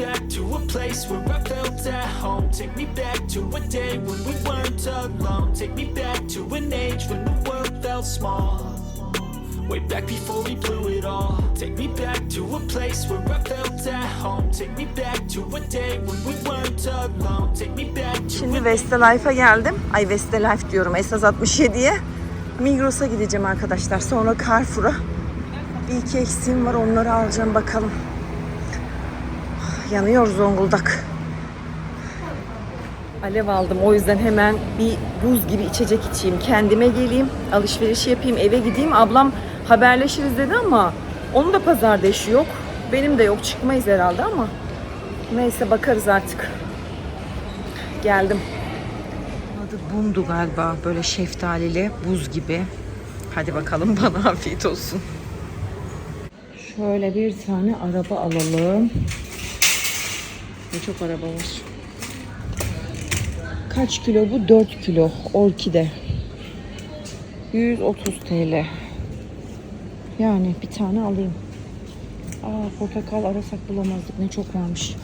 back to a place where I felt at home. Take me back to a day when we weren't alone. Take me back to an age when the world felt small. Way back before we blew it all. Take me back to a place where I felt at home. Take me back to a day when we weren't alone. Take me back to Şimdi Vestelife'a geldim. Ay Westelife diyorum. Esas 67'ye. Migros'a gideceğim arkadaşlar. Sonra Carrefour'a. Bir iki eksiğim var. Onları alacağım bakalım. Yanıyor Zonguldak. Alev aldım. O yüzden hemen bir buz gibi içecek içeyim. Kendime geleyim. Alışveriş yapayım. Eve gideyim. Ablam haberleşiriz dedi ama onun da pazarda işi yok. Benim de yok. Çıkmayız herhalde ama. Neyse bakarız artık. Geldim. Adı Bundu galiba. Böyle şeftalili, buz gibi. Hadi bakalım bana afiyet olsun. Şöyle bir tane araba alalım. Ne çok araba var. Kaç kilo bu? 4 kilo. Orkide. 130 TL. Yani bir tane alayım. Aa portakal arasak bulamazdık. Ne çok varmış.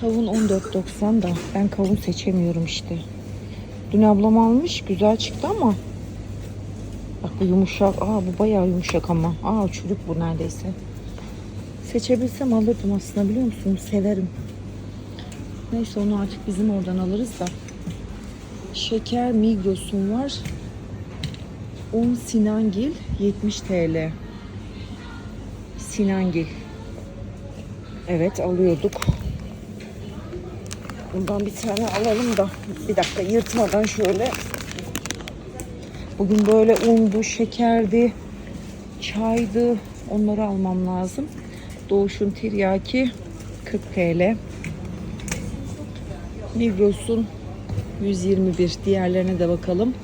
Kavun 14.90 da ben kavun seçemiyorum işte. Dün ablam almış güzel çıktı ama bak bu yumuşak. Aa bu bayağı yumuşak ama. Aa çürük bu neredeyse. Seçebilsem alırdım aslında biliyor musunuz? Severim. Neyse onu artık bizim oradan alırız da. Şeker Migros'un var. Un Sinangil 70 TL. Sinangil. Evet alıyorduk. Bundan bir tane alalım da bir dakika yırtmadan şöyle. Bugün böyle undu, şekerdi, çaydı. Onları almam lazım. Doğuş'un tiryaki 40 TL. Migros'un 121. Diğerlerine de bakalım.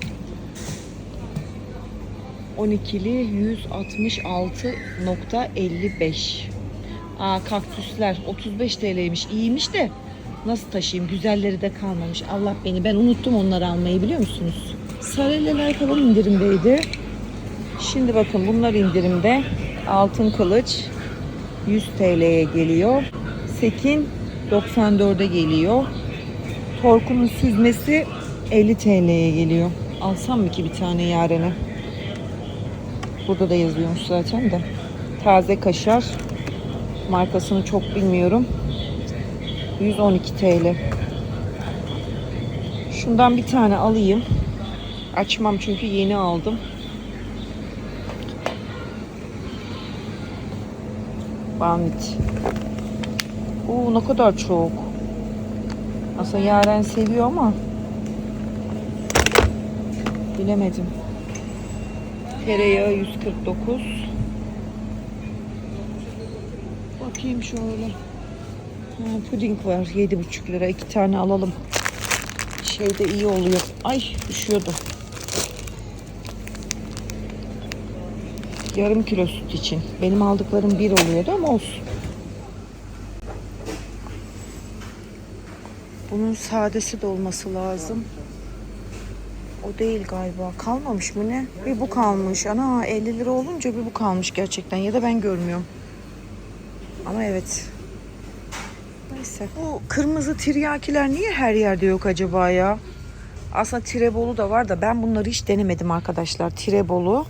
12'li 166.55. Aa kaktüsler 35 TL'ymiş. İyiymiş de nasıl taşıyayım? Güzelleri de kalmamış. Allah beni ben unuttum onları almayı biliyor musunuz? Sarelleler falan indirimdeydi. Şimdi bakın bunlar indirimde. Altın kılıç 100 TL'ye geliyor. Sekin 94'e geliyor. Torkumun süzmesi 50 TL'ye geliyor. Alsam mı ki bir tane yarene? Burada da yazıyormuş zaten de. Taze kaşar. Markasını çok bilmiyorum. 112 TL. Şundan bir tane alayım. Açmam çünkü yeni aldım. Bandit. Oo ne kadar çok. Aslında Yaren seviyor ama bilemedim. Tereyağı 149. Bakayım şöyle. Ha, puding var 7,5 lira. iki tane alalım. Şey de iyi oluyor. Ay düşüyordu. Yarım kilo süt için. Benim aldıklarım bir oluyordu ama olsun. Bunun sadesi de olması lazım. O değil galiba. Kalmamış mı ne? Bir bu kalmış. Ana 50 lira olunca bir bu kalmış gerçekten. Ya da ben görmüyorum. Ama evet. Neyse. Bu kırmızı tiryakiler niye her yerde yok acaba ya? Aslında tirebolu da var da ben bunları hiç denemedim arkadaşlar. Tirebolu.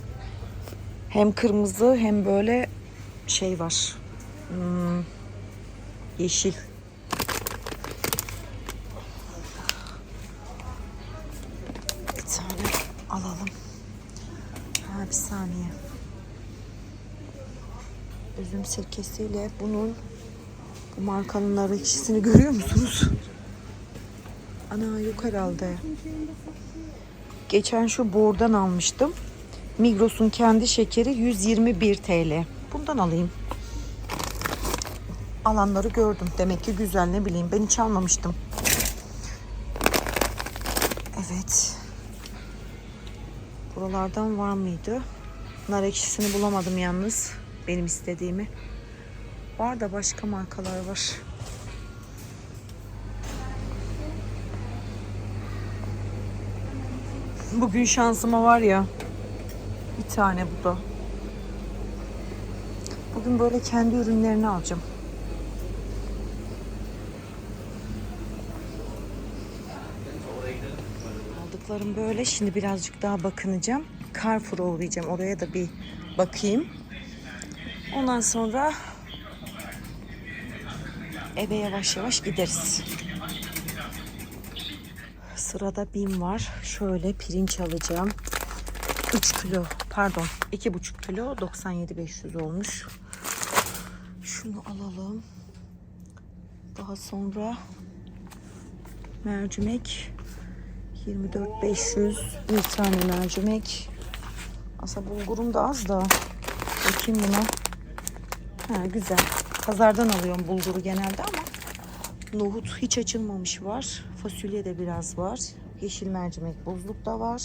Hem kırmızı hem böyle şey var. Hmm, yeşil. Bir tane alalım. Ha bir saniye. Üzüm sirkesiyle bunun bu markanın ekşisini görüyor musunuz? Ana yok herhalde. Geçen şu bordan almıştım. Migros'un kendi şekeri 121 TL. Bundan alayım. Alanları gördüm. Demek ki güzel ne bileyim. Ben hiç almamıştım. Evet. Buralardan var mıydı? Nar ekşisini bulamadım yalnız. Benim istediğimi. Var da başka markalar var. Bugün şansıma var ya. Bir tane bu da. Bugün böyle kendi ürünlerini alacağım. Aldıklarım böyle. Şimdi birazcık daha bakınacağım. Carrefour'a uğrayacağım. Oraya da bir bakayım. Ondan sonra eve yavaş yavaş gideriz. Sırada bin var. Şöyle pirinç alacağım. 3 kilo pardon 2,5 kilo 97,500 olmuş. Şunu alalım. Daha sonra mercimek 24,500 bir tane mercimek. Aslında bulgurum da az da. Bakayım buna. Ha güzel. Pazardan alıyorum bulguru genelde ama nohut hiç açılmamış var. Fasulye de biraz var. Yeşil mercimek buzluk da var.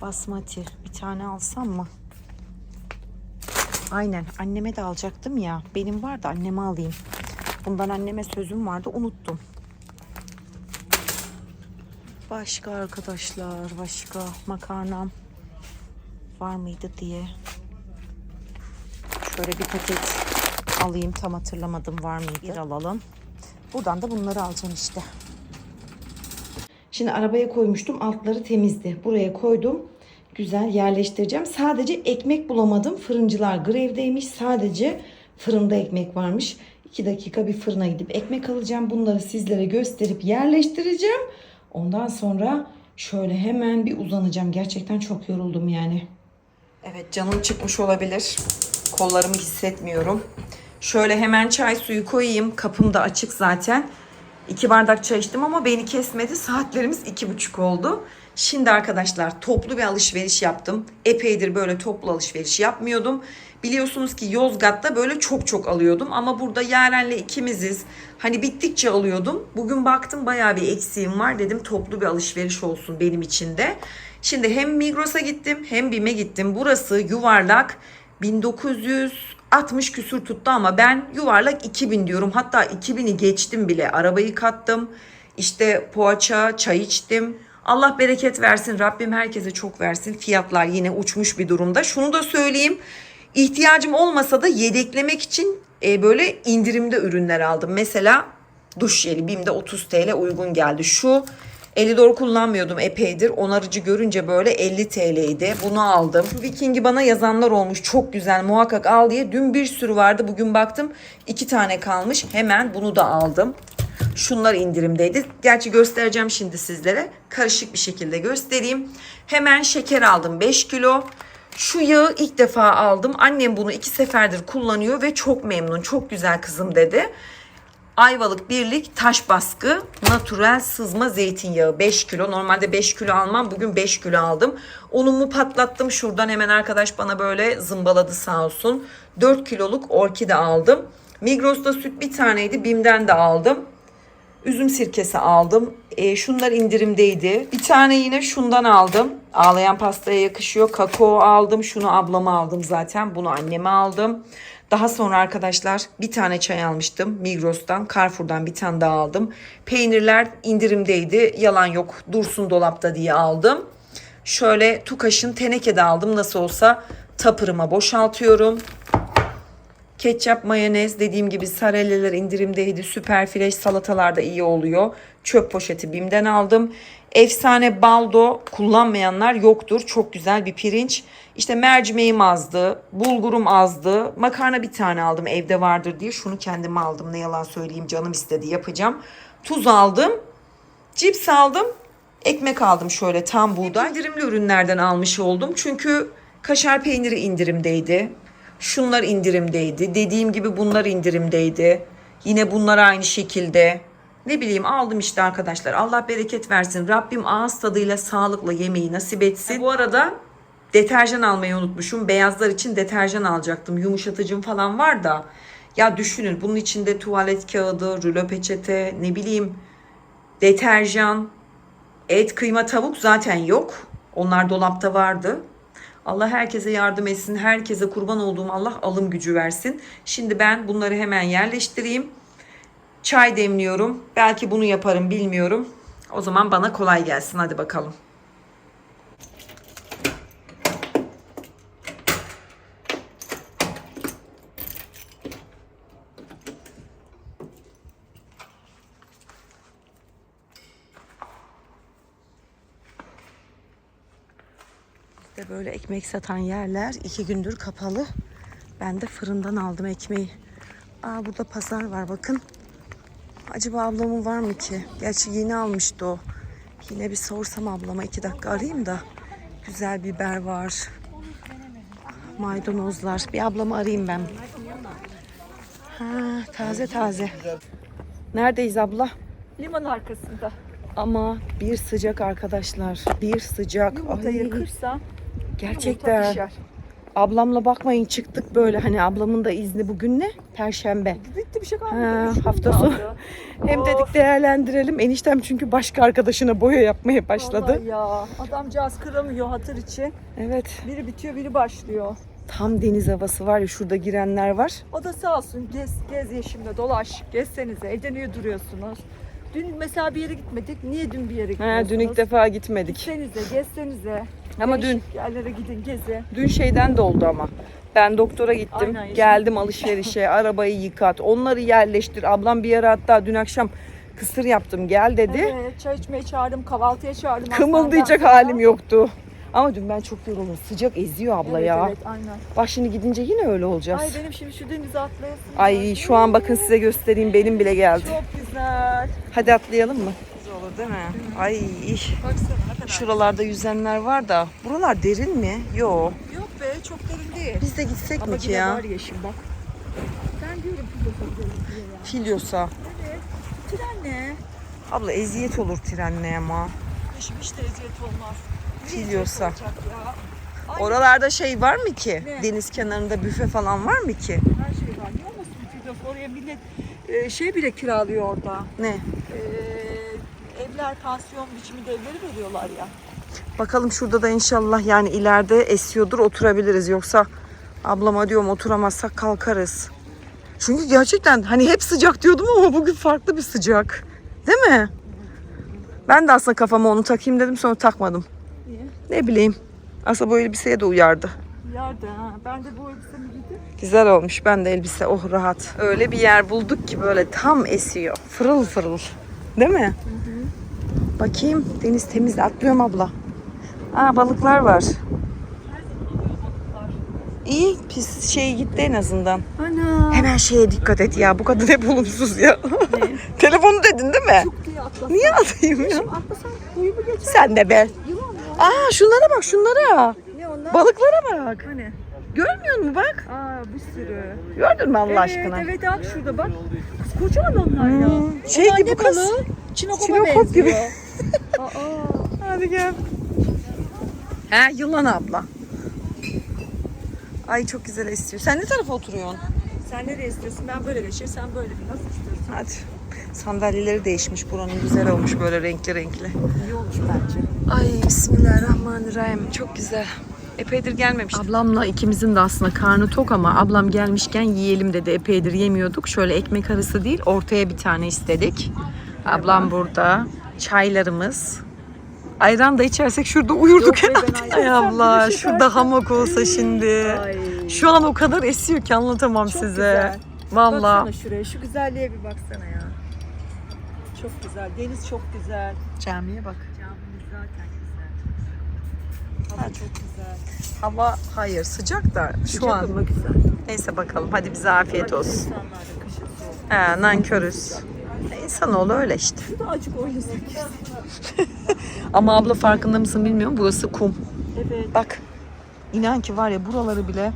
Basmati bir tane alsam mı? Aynen anneme de alacaktım ya. Benim var da anneme alayım. Bundan anneme sözüm vardı unuttum. Başka arkadaşlar başka makarnam var mıydı diye. Şöyle bir paket alayım tam hatırlamadım var mıydı. Bir alalım. Buradan da bunları alacağım işte. Şimdi arabaya koymuştum. Altları temizdi. Buraya koydum. Güzel yerleştireceğim. Sadece ekmek bulamadım. Fırıncılar grevdeymiş. Sadece fırında ekmek varmış. 2 dakika bir fırına gidip ekmek alacağım. Bunları sizlere gösterip yerleştireceğim. Ondan sonra şöyle hemen bir uzanacağım. Gerçekten çok yoruldum yani. Evet canım çıkmış olabilir. Kollarımı hissetmiyorum. Şöyle hemen çay suyu koyayım. Kapım da açık zaten. İki bardak çay içtim ama beni kesmedi. Saatlerimiz iki buçuk oldu. Şimdi arkadaşlar toplu bir alışveriş yaptım. Epeydir böyle toplu alışveriş yapmıyordum. Biliyorsunuz ki Yozgat'ta böyle çok çok alıyordum. Ama burada Yaren'le ikimiziz. Hani bittikçe alıyordum. Bugün baktım bayağı bir eksiğim var. Dedim toplu bir alışveriş olsun benim için de. Şimdi hem Migros'a gittim hem BİM'e gittim. Burası yuvarlak 1960 küsür tuttu ama ben yuvarlak 2000 diyorum. Hatta 2000'i geçtim bile. Arabayı kattım. İşte poğaça, çay içtim. Allah bereket versin. Rabbim herkese çok versin. Fiyatlar yine uçmuş bir durumda. Şunu da söyleyeyim. İhtiyacım olmasa da yedeklemek için e, böyle indirimde ürünler aldım. Mesela duş jeli BİM'de 30 TL uygun geldi. Şu Elidor kullanmıyordum epeydir. Onarıcı görünce böyle 50 TL'ydi. Bunu aldım. Viking'i bana yazanlar olmuş. Çok güzel muhakkak al diye. Dün bir sürü vardı. Bugün baktım iki tane kalmış. Hemen bunu da aldım. Şunlar indirimdeydi. Gerçi göstereceğim şimdi sizlere. Karışık bir şekilde göstereyim. Hemen şeker aldım 5 kilo. Şu yağı ilk defa aldım. Annem bunu iki seferdir kullanıyor ve çok memnun. Çok güzel kızım dedi. Ayvalık Birlik taş baskı natürel sızma zeytinyağı 5 kilo. Normalde 5 kilo almam. Bugün 5 kilo aldım. Unumu patlattım. Şuradan hemen arkadaş bana böyle zımbaladı sağ olsun. 4 kiloluk orkide aldım. Migros'ta süt bir taneydi. Bim'den de aldım. Üzüm sirkesi aldım. E, şunlar indirimdeydi. Bir tane yine şundan aldım. Ağlayan pastaya yakışıyor. Kakao aldım. Şunu ablama aldım zaten. Bunu anneme aldım. Daha sonra arkadaşlar bir tane çay almıştım. Migros'tan, Carrefour'dan bir tane daha aldım. Peynirler indirimdeydi. Yalan yok. Dursun dolapta diye aldım. Şöyle Tukaş'ın tenekede aldım. Nasıl olsa tapırıma boşaltıyorum. Ketçap, mayonez dediğim gibi sarelleler indirimdeydi. Süper fresh salatalar da iyi oluyor. Çöp poşeti BİM'den aldım. Efsane baldo kullanmayanlar yoktur. Çok güzel bir pirinç. İşte mercimeğim azdı. Bulgurum azdı. Makarna bir tane aldım evde vardır diye. Şunu kendime aldım. Ne yalan söyleyeyim canım istedi yapacağım. Tuz aldım. Cips aldım. Ekmek aldım şöyle tam buğday. İndirimli ürünlerden almış oldum. Çünkü kaşar peyniri indirimdeydi. Şunlar indirimdeydi. Dediğim gibi bunlar indirimdeydi. Yine bunlar aynı şekilde. Ne bileyim aldım işte arkadaşlar. Allah bereket versin. Rabbim ağız tadıyla sağlıkla yemeği nasip etsin. Bu arada deterjan almayı unutmuşum. Beyazlar için deterjan alacaktım. Yumuşatıcım falan var da. Ya düşünün bunun içinde tuvalet kağıdı, rulo peçete, ne bileyim deterjan, et, kıyma, tavuk zaten yok. Onlar dolapta vardı. Allah herkese yardım etsin. Herkese kurban olduğum Allah alım gücü versin. Şimdi ben bunları hemen yerleştireyim. Çay demliyorum. Belki bunu yaparım bilmiyorum. O zaman bana kolay gelsin. Hadi bakalım. Böyle ekmek satan yerler iki gündür kapalı. Ben de fırından aldım ekmeği. Aa burada pazar var bakın. Acaba ablamın var mı ki? Gerçi yeni almıştı o. Yine bir sorsam ablama iki dakika arayayım da. Güzel biber var. Maydanozlar. Bir ablamı arayayım ben. Ha, taze taze. Neredeyiz abla? Liman arkasında. Ama bir sıcak arkadaşlar. Bir sıcak. Yumurtayı Ay, yumurta gerçekten. pişer. Ablamla bakmayın çıktık böyle. Hani ablamın da izni bugün ne? Perşembe. Bitti bir şey kalmadı. Ha, Üç gün hafta kaldı. sonu. Hem dedik değerlendirelim. Eniştem çünkü başka arkadaşına boya yapmaya başladı. Vallahi ya adamcağız kıramıyor hatır için. Evet. Biri bitiyor biri başlıyor. Tam deniz havası var ya şurada girenler var. O da sağ olsun gez, gez yeşimde dolaş. Gezsenize evde niye duruyorsunuz? Dün mesela bir yere gitmedik. Niye dün bir yere Ha, gitmiyorsunuz? dün ilk defa gitmedik. Gitsenize, gezsenize. Ama dün yerlere gidin, gezi. dün şeyden de oldu ama. Ben doktora gittim. Aynen, geldim alışverişe. arabayı yıkat. Onları yerleştir. Ablam bir ara hatta dün akşam kısır yaptım. Gel dedi. Evet, çay içmeye çağırdım, kahvaltıya çağırdım. Kımıldayacak halim yoktu. Ama dün ben çok yoruldum. Sıcak eziyor abla evet, ya. Evet, aynen. Bak şimdi gidince yine öyle olacağız. Ay benim şimdi şu denize atlayasım. Ay şu an bakın size göstereyim benim bile geldi. Çok güzel. Hadi atlayalım mı? Güzel olur değil mi? Ay Baksana. Şuralarda yüzenler var da. Buralar derin mi? Yok. Yok be çok derin değil. Biz de gitsek Ama mi ki ya? var yeşil bak. Ben diyorum ki bu diye ya. Filyos'a. Evet. Tren ne? Abla eziyet olur trenle ama. Yeşim hiç de eziyet olmaz. Eziyet olacak ya? Ay, Oralarda şey var mı ki? Ne? Deniz kenarında büfe falan var mı ki? Her şey var. Niye olmasın filozof? Oraya millet e, şey bile kiralıyor orada. Ne? E, evler, pansiyon biçiminde evleri veriyorlar ya. Bakalım şurada da inşallah yani ileride esiyordur oturabiliriz. Yoksa ablama diyorum oturamazsak kalkarız. Çünkü gerçekten hani hep sıcak diyordum ama bugün farklı bir sıcak. Değil mi? Ben de aslında kafama onu takayım dedim sonra takmadım. Niye? Ne bileyim. Aslında bu elbiseye de uyardı. Yerde ha. Ben de bu elbisemi giydim. Güzel olmuş. Ben de elbise oh rahat. Öyle bir yer bulduk ki böyle tam esiyor. Fırıl fırıl. Değil mi? Bakayım. Deniz temiz. Atlıyorum abla. Aa balıklar var. İyi pis şey gitti en azından. Ana. Hemen şeye dikkat et ya. Bu kadın hep olumsuz ya. Telefonu dedin değil mi? Çok diye atlasam. Niye alayım ya? Mu geçer? Sen de be. Yılan? Aa şunlara bak şunlara. Ne onlar? Balıklara bak. Hani? Görmüyor musun bak? Aa bir sürü. Gördün mü Allah evet, aşkına? Evet bak şurada bak. Kocaman onlar ya. Hmm, şey gibi kız. Çinokop'a Çinokop gibi. Aa, Hadi gel. He yılan abla. Ay çok güzel esiyor. Sen ne tarafa oturuyorsun? sen nereye istiyorsun? Ben böyle geçir, sen böyle bir. Nasıl istiyorsun? Hadi. Sandalyeleri değişmiş. Buranın güzel olmuş böyle renkli renkli. İyi olmuş bence. Ay bismillahirrahmanirrahim. Çok güzel. Epeydir gelmemiştik. Ablamla ikimizin de aslında karnı tok ama ablam gelmişken yiyelim dedi. Epeydir yemiyorduk. Şöyle ekmek arası değil ortaya bir tane istedik. Ablam burada. Çaylarımız. Ayran da içersek şurada uyurduk Yok herhalde. Ay abla şey şurada hamak olsa şimdi. Ay. Şu an o kadar esiyor ki anlatamam Çok size. güzel. Vallahi. Baksana şuraya, şu güzelliğe bir baksana ya. Çok güzel, deniz çok güzel. Camiye bak. Camimiz zaten Hadi. çok güzel. Hava hayır sıcak da şu Sıcak an. ama güzel. Neyse bakalım hadi bize afiyet Bak, olsun. He, nankörüz. İnsanoğlu öyle işte. Acık oynasak işte. Ama abla farkında mısın bilmiyorum burası kum. Evet. Bak inan ki var ya buraları bile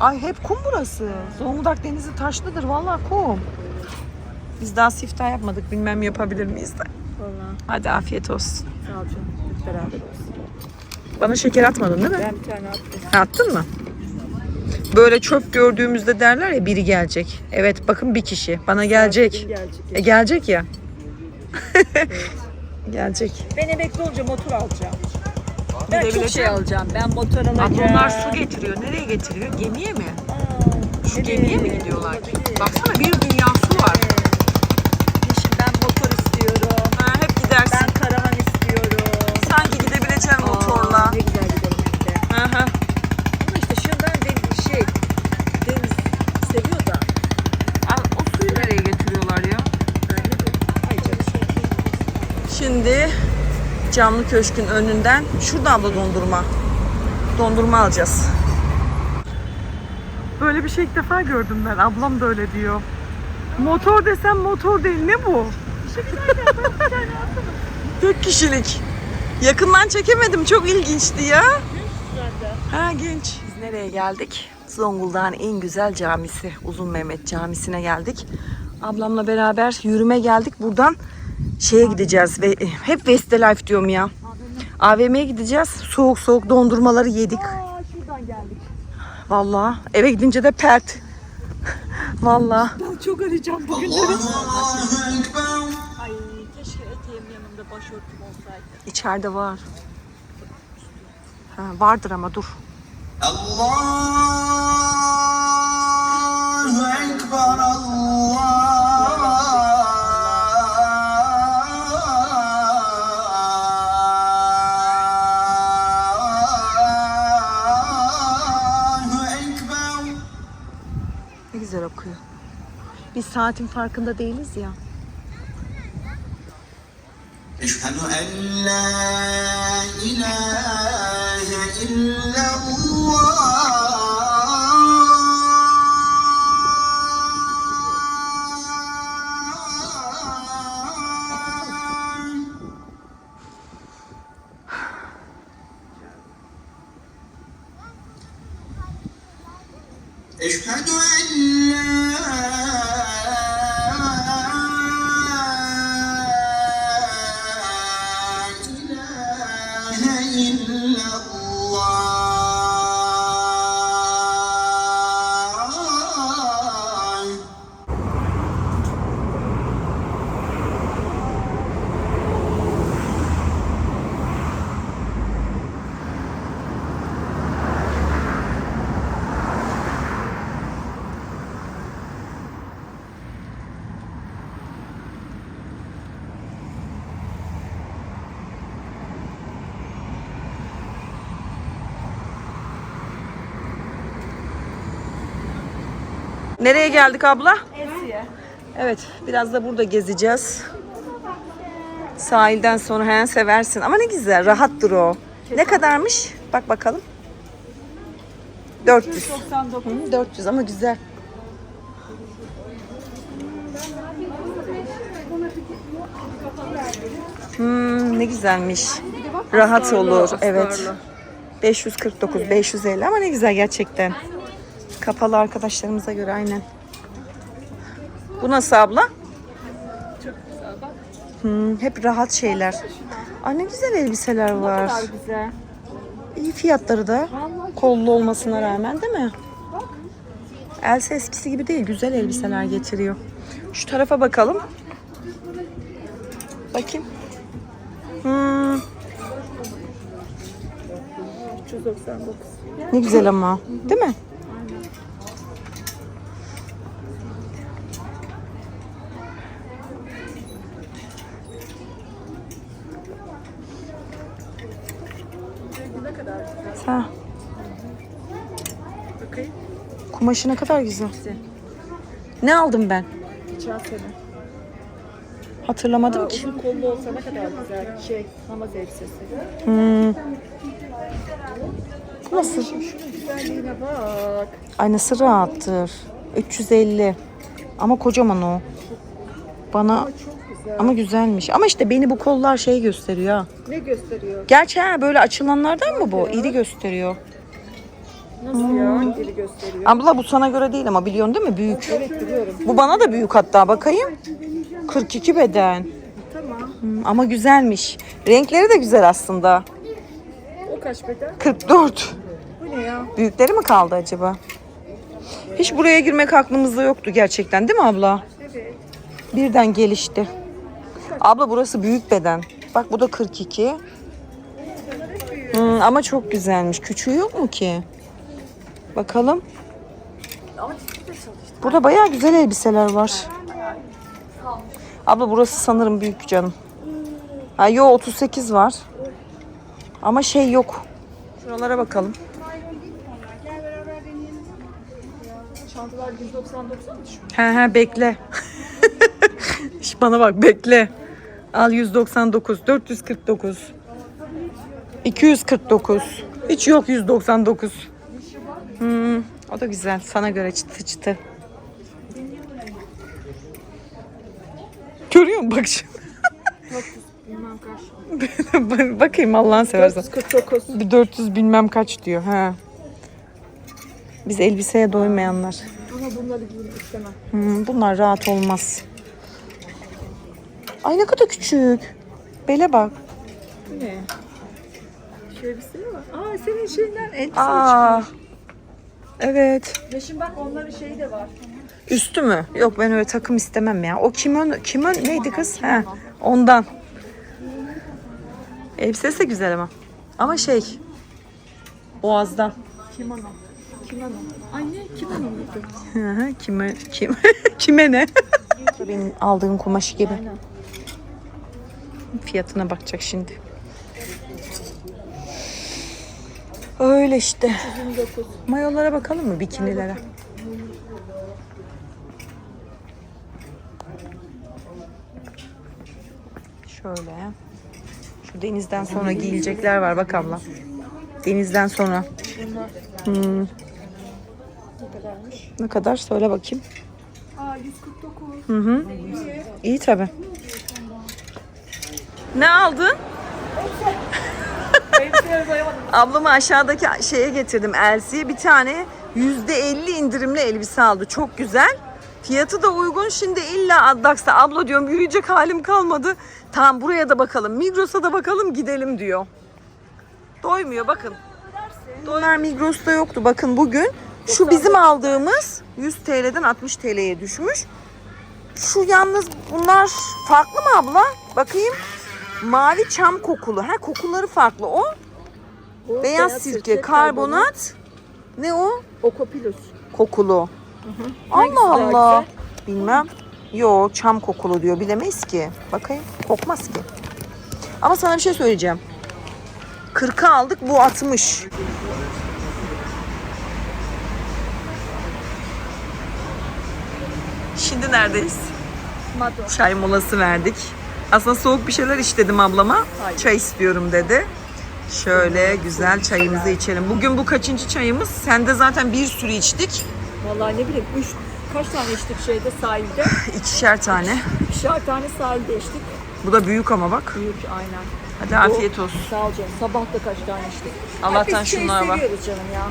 Ay hep kum burası. Zonguldak denizi taşlıdır vallahi kum. Biz daha siftah yapmadık bilmem yapabilir miyiz de. Valla. Hadi afiyet olsun. Sağ ol canım. Hep beraber olsun. Bana şeker atmadın değil mi? Ben bir tane attım. Attın mı? Böyle çöp gördüğümüzde derler ya biri gelecek. Evet bakın bir kişi bana gelecek. Gelecek. E gelecek ya. gelecek. Ben emekli olunca motor alacağım. Ben çok şey alacağım. Ben motor alacağım. Ama bunlar su getiriyor. Nereye getiriyor? Gemiye mi? Aa, Şu gemiye mi gidiyorlar. Baksana bir dünya Şimdi camlı köşkün önünden şurada abla dondurma. Dondurma alacağız. Böyle bir şey ilk defa gördüm ben. Ablam da öyle diyor. Motor desem motor değil. Ne bu? Tek kişilik. Yakından çekemedim. Çok ilginçti ya. Ha genç. Biz nereye geldik? Zonguldak'ın en güzel camisi. Uzun Mehmet Camisi'ne geldik. Ablamla beraber yürüme geldik. Buradan şeye gideceğiz. ve Hep Westlife diyorum ya. AVM'ye gideceğiz. Soğuk soğuk dondurmaları yedik. Aa şuradan geldik. Vallahi eve gidince de pert. Vallahi. Ben çok arayacağım bugünleri. Ay keşke eteğim yanımda başörtüm olsaydı. İçeride var. Ha, vardır ama dur. Allahu Biz saatin farkında değiliz ya. Eşhedü en la ilahe illallah illallah Nereye geldik abla? Evet, biraz da burada gezeceğiz. Sahilden sonra he, seversin. Ama ne güzel, rahattır o. Ne kadarmış? Bak bakalım. 400. 99. Hı, 400 ama güzel. Hmm, ne güzelmiş. Rahat olur. Evet. 549, 550 ama ne güzel gerçekten. Kapalı arkadaşlarımıza göre aynen. Bu nasıl abla? Çok güzel bak. Hmm, hep rahat şeyler. Ay ne güzel elbiseler Ne var. kadar güzel. İyi fiyatları da. Kollu olmasına rağmen değil mi? Elsa eskisi gibi değil. Güzel elbiseler getiriyor. Şu tarafa bakalım. Bakayım. Hmm, 399. ne güzel ama. Değil mi? Bakayım. kumaşı ne kadar güzel. Ne aldım ben? Geçen sene. Hatırlamadım Aa, ki. uzun kollu olsa ne kadar güzel. Şey, namaz elbisesi. Hmm. Nasıl? Şunun güzelliğine bak. Ay nasıl rahattır. 350. Ama kocaman o. Bana Çok güzel. ama güzelmiş. Ama işte beni bu kollar şey gösteriyor ha. Ne gösteriyor? Gerçi ha böyle açılanlardan mı bu? İri gösteriyor. Nasıl ya? Geri gösteriyor. Abla bu sana göre değil ama biliyorsun değil mi? Büyük. Evet biliyorum. Bu bana da büyük hatta bakayım. 42 beden. Tamam. Hmm, ama güzelmiş. Renkleri de güzel aslında. O kaç beden? 44. Bu ne ya? Büyükleri mi kaldı acaba? Hiç buraya girmek aklımızda yoktu gerçekten değil mi abla? Evet. Birden gelişti. Abla burası büyük beden. Bak bu da 42. Hmm, ama çok güzelmiş. Küçüğü yok mu ki? Bakalım. Burada bayağı güzel elbiseler var. Abla burası sanırım büyük canım. Ha yo 38 var. Ama şey yok. Şuralara bakalım. Çantalar 199 mu düşmüş? He he bekle. Bana bak bekle. Al 199, 449. 249. Hiç yok 199. Hmm, o da güzel. Sana göre çıtı çıtı. Görüyor musun bak şimdi? Bilmem kaç. Bakayım Allah'ını seversen. 449. Bir 400 bilmem kaç diyor. Ha. Biz elbiseye doymayanlar. Ama bunları giymek istemem. Hmm, bunlar rahat olmaz. Ay ne kadar küçük. Bele bak. Ne? Şöyle bir şey var. Aa senin şeyinden elbise Aa. Çıkmış. Ve şimdi bak onların şeyi de var. Üstü mü? Yok ben öyle takım istemem ya. O kimono, kimono neydi kız? He, ondan. Elbisesi de güzel ama. Ama şey, boğazdan. Kimono. Kimono. Ay ne? Kimono muydu? Hı hı, kime, kim, kime ne? Benim aldığım kumaşı gibi. Aynen. Fiyatına bakacak şimdi. Öyle işte. 129. Mayolara bakalım mı? Bikinilere. Şöyle. Şu denizden sonra giyilecekler var bak abla. Denizden sonra. Hmm, Ne kadar? Söyle bakayım. Aa 149. Hı hı. İyi tabi. Ne aldın? Ablamı aşağıdaki şeye getirdim Elsie'ye bir tane %50 indirimli elbise aldı. Çok güzel. Fiyatı da uygun. Şimdi illa Addax'ta abla diyorum yürüyecek halim kalmadı. Tamam buraya da bakalım. Migros'a da bakalım gidelim diyor. Doymuyor bakın. Dolar Migros'ta yoktu. Bakın bugün şu bizim aldığımız 100 TL'den 60 TL'ye düşmüş. Şu yalnız bunlar farklı mı abla? Bakayım. Mavi çam kokulu. Ha kokuları farklı. O Bu Beyaz sirke, karbonat. Ne o? Okopilus. Kokulu. Hangisi Allah daha Allah. Bilmem. Yo çam kokulu diyor. Bilemeyiz ki. Bakayım. Kokmaz ki. Ama sana bir şey söyleyeceğim. 40'a aldık bu 60. Şimdi neredeyiz? Mado. Çay molası verdik. Aslında soğuk bir şeyler iç dedim ablama. Hayır. Çay istiyorum dedi. Şöyle güzel çayımızı içelim. Bugün bu kaçıncı çayımız? Sen de zaten bir sürü içtik. Vallahi ne bileyim. Üç, kaç tane içtik şeyde sahilde? İkişer tane. İkişer tane sahilde içtik. Bu da büyük ama bak. Büyük aynen. Hadi afiyet olsun. Sağ ol canım. Sabah da kaç tane içtik. Allah'tan Biz çayı şunlar var. seviyoruz canım ya.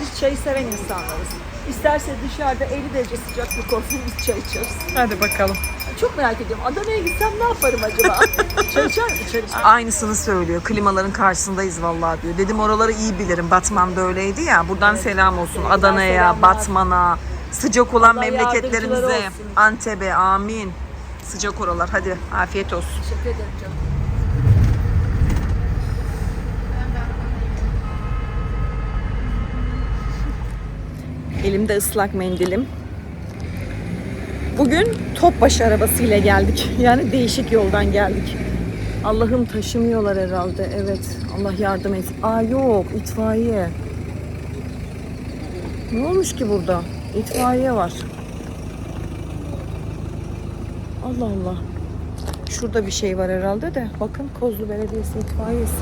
Biz çayı seven insanlarız. İsterse dışarıda 50 derece sıcaklık olsun biz çay içeriz. Hadi bakalım. Çok merak ediyorum. Adana'ya gitsem ne yaparım acaba? çay içer mi? İçerim. Aynısını söylüyor. Klimaların karşısındayız vallahi diyor. Dedim oraları iyi bilirim. Batman'da öyleydi ya. Buradan selam olsun. Adana'ya, selamlar. Batman'a, sıcak olan Allah memleketlerimize. yardımcıları olsun. Antep'e, amin. Sıcak oralar. Hadi afiyet olsun. Teşekkür ederim canım. Elimde ıslak mendilim. Bugün Topbaşı arabasıyla geldik. Yani değişik yoldan geldik. Allah'ım taşımıyorlar herhalde. Evet. Allah yardım etsin. Aa yok itfaiye. Ne olmuş ki burada? İtfaiye var. Allah Allah. Şurada bir şey var herhalde de. Bakın Kozlu Belediyesi itfaiyesi.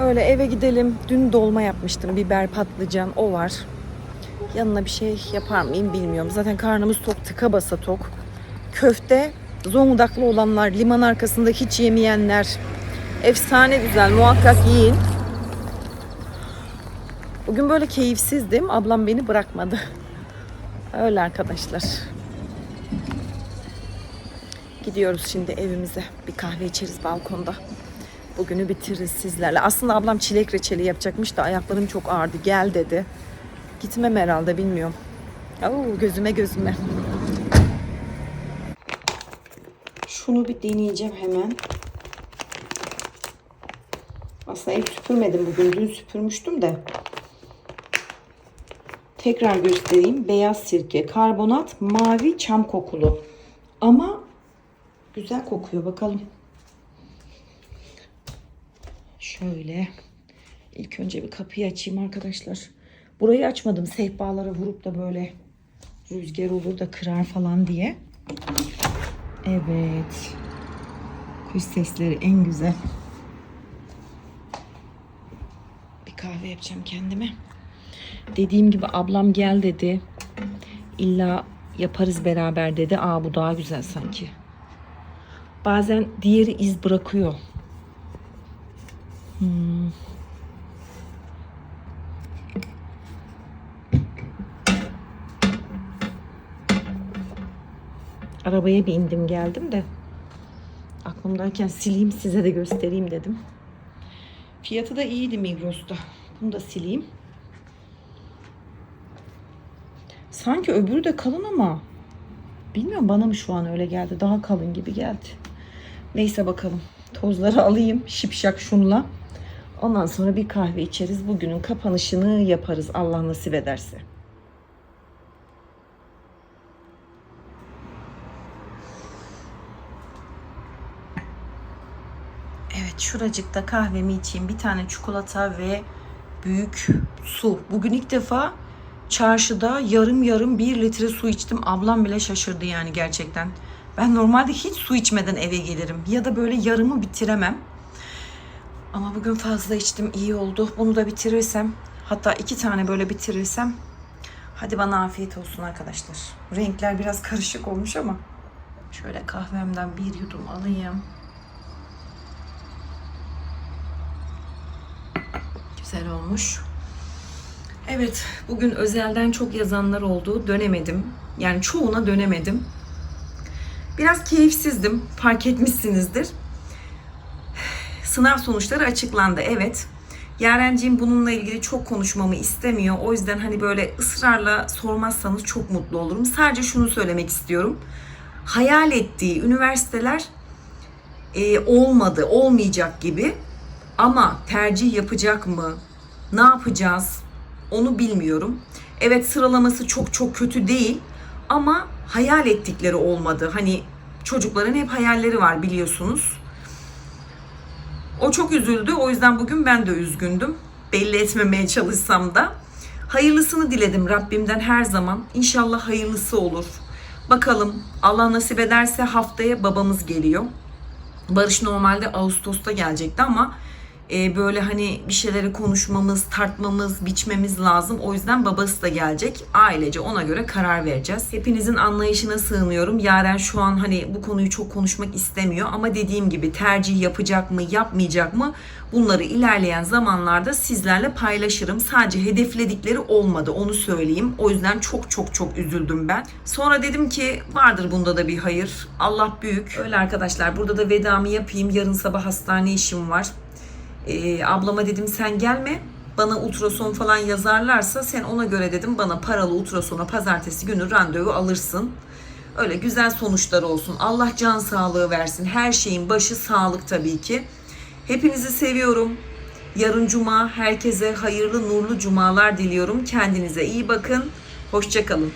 Öyle eve gidelim. Dün dolma yapmıştım. Biber, patlıcan o var. Yanına bir şey yapar mıyım bilmiyorum. Zaten karnımız tok, tıka basa tok. Köfte, Zonguldaklı olanlar, liman arkasında hiç yemeyenler. Efsane güzel, muhakkak yiyin. Bugün böyle keyifsizdim. Ablam beni bırakmadı. Öyle arkadaşlar. Gidiyoruz şimdi evimize. Bir kahve içeriz balkonda. Bugünü bitiririz sizlerle. Aslında ablam çilek reçeli yapacakmış da ayaklarım çok ağrıdı. Gel dedi. Gitmem herhalde bilmiyorum. Oo, gözüme gözüme. Şunu bir deneyeceğim hemen. Aslında ev süpürmedim bugün. Dün süpürmüştüm de. Tekrar göstereyim. Beyaz sirke, karbonat, mavi çam kokulu. Ama güzel kokuyor bakalım. Şöyle ilk önce bir kapıyı açayım arkadaşlar. Burayı açmadım sehpalara vurup da böyle rüzgar olur da kırar falan diye. Evet. Kuş sesleri en güzel. Bir kahve yapacağım kendime. Dediğim gibi ablam gel dedi. İlla yaparız beraber dedi. Aa bu daha güzel sanki. Bazen diğeri iz bırakıyor. Hmm. Arabaya bindim geldim de aklımdayken sileyim size de göstereyim dedim. Fiyatı da iyiydi Migros'ta. Bunu da sileyim. Sanki öbürü de kalın ama bilmiyorum bana mı şu an öyle geldi. Daha kalın gibi geldi. Neyse bakalım. Tozları alayım şipşak şunla. Ondan sonra bir kahve içeriz. Bugünün kapanışını yaparız Allah nasip ederse. Evet şuracıkta kahvemi içeyim. Bir tane çikolata ve büyük su. Bugün ilk defa çarşıda yarım yarım bir litre su içtim. Ablam bile şaşırdı yani gerçekten. Ben normalde hiç su içmeden eve gelirim. Ya da böyle yarımı bitiremem. Ama bugün fazla içtim iyi oldu. Bunu da bitirirsem hatta iki tane böyle bitirirsem hadi bana afiyet olsun arkadaşlar. Renkler biraz karışık olmuş ama şöyle kahvemden bir yudum alayım. Güzel olmuş. Evet, bugün özelden çok yazanlar oldu. Dönemedim. Yani çoğuna dönemedim. Biraz keyifsizdim. Fark etmişsinizdir. Sınav sonuçları açıklandı. Evet. Yarenciğim bununla ilgili çok konuşmamı istemiyor. O yüzden hani böyle ısrarla sormazsanız çok mutlu olurum. Sadece şunu söylemek istiyorum. Hayal ettiği üniversiteler e, olmadı, olmayacak gibi. Ama tercih yapacak mı? Ne yapacağız? Onu bilmiyorum. Evet sıralaması çok çok kötü değil ama hayal ettikleri olmadı. Hani çocukların hep hayalleri var biliyorsunuz. O çok üzüldü. O yüzden bugün ben de üzgündüm. Belli etmemeye çalışsam da. Hayırlısını diledim Rabbimden her zaman. İnşallah hayırlısı olur. Bakalım Allah nasip ederse haftaya babamız geliyor. Barış normalde Ağustos'ta gelecekti ama e, böyle hani bir şeyleri konuşmamız, tartmamız, biçmemiz lazım. O yüzden babası da gelecek. Ailece ona göre karar vereceğiz. Hepinizin anlayışına sığınıyorum. Yaren şu an hani bu konuyu çok konuşmak istemiyor ama dediğim gibi tercih yapacak mı, yapmayacak mı? Bunları ilerleyen zamanlarda sizlerle paylaşırım. Sadece hedefledikleri olmadı onu söyleyeyim. O yüzden çok çok çok üzüldüm ben. Sonra dedim ki vardır bunda da bir hayır. Allah büyük. Öyle arkadaşlar burada da vedamı yapayım. Yarın sabah hastane işim var. Ee, ablama dedim sen gelme. Bana ultrason falan yazarlarsa sen ona göre dedim bana paralı ultrasona pazartesi günü randevu alırsın. Öyle güzel sonuçlar olsun. Allah can sağlığı versin. Her şeyin başı sağlık tabii ki. Hepinizi seviyorum. Yarın cuma herkese hayırlı nurlu cumalar diliyorum. Kendinize iyi bakın. Hoşçakalın.